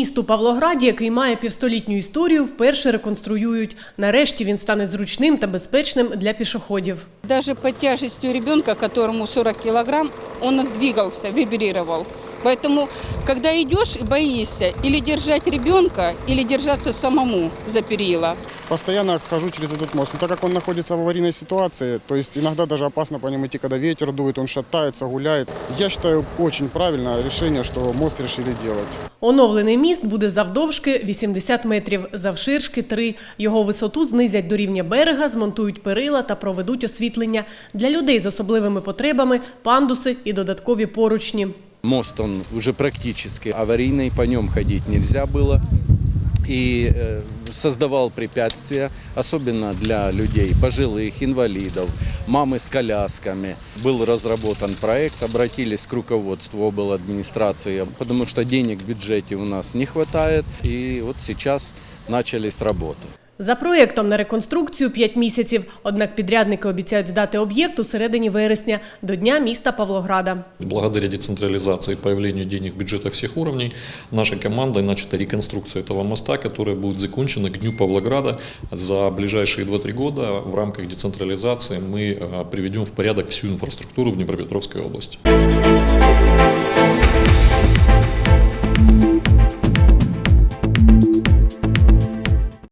міст у Павлограді, який має півстолітню історію, вперше реконструюють. Нарешті він стане зручним та безпечним для пішоходів. Даже по тяжестью дитина, якому 40 кг, он двигався, вибрировал. Поэтому, когда идешь и боишься или держать ребенка, или держаться самому за перила Постоянно хожу через этот мост. Но так как он находится в аварийной ситуации, то есть иногда даже опасно по нему идти, когда ветер дует, он шатается, гуляет. Я считаю очень правильное решение, что мост решили делать. Оновлений міст буде завдовжки 80 метрів, завширшки 3. Його висоту знизять до рівня берега, змонтують перила та проведуть освітлення. Для людей з особливими потребами – пандуси і додаткові поручні. Мост, он уже практически аварийный, по нем ходить нельзя было. И э, создавал препятствия, особенно для людей, пожилых, инвалидов, мамы с колясками. Был разработан проект, обратились к руководству обл. администрации, потому что денег в бюджете у нас не хватает. И вот сейчас начались работы. За проєктом на реконструкцію 5 місяців. Однак підрядники обіцяють здати об'єкт у середині вересня до Дня міста Павлограда. Благодаря децентрализации и появлению денег в бюджетах всех уровней, нашей командой начата реконструкция этого моста, которая будет закончена к Дню Павлограда. За ближайшие 2-3 года в рамках децентрализации мы э, приведем в порядок всю инфраструктуру в Днепропетровской области.